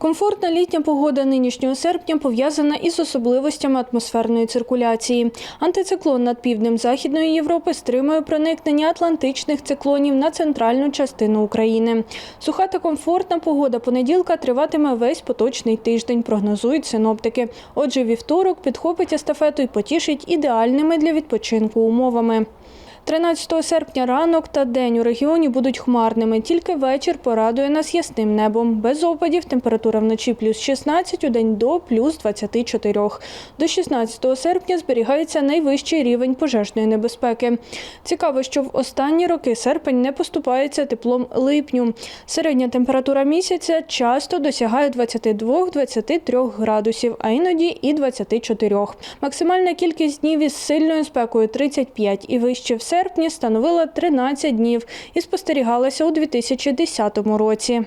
Комфортна літня погода нинішнього серпня пов'язана із особливостями атмосферної циркуляції. Антициклон над півднем Західної Європи стримує проникнення атлантичних циклонів на центральну частину України. Суха та комфортна погода понеділка триватиме весь поточний тиждень, прогнозують синоптики. Отже, вівторок підхопить естафету і потішить ідеальними для відпочинку умовами. 13 серпня ранок та день у регіоні будуть хмарними. Тільки вечір порадує нас ясним небом. Без опадів температура вночі плюс 16, у день до плюс 24. До 16 серпня зберігається найвищий рівень пожежної небезпеки. Цікаво, що в останні роки серпень не поступається теплом липню. Середня температура місяця часто досягає 22-23 градусів, а іноді і 24. Максимальна кількість днів із сильною спекою 35 і вище в серпні становила 13 днів і спостерігалася у 2010 році.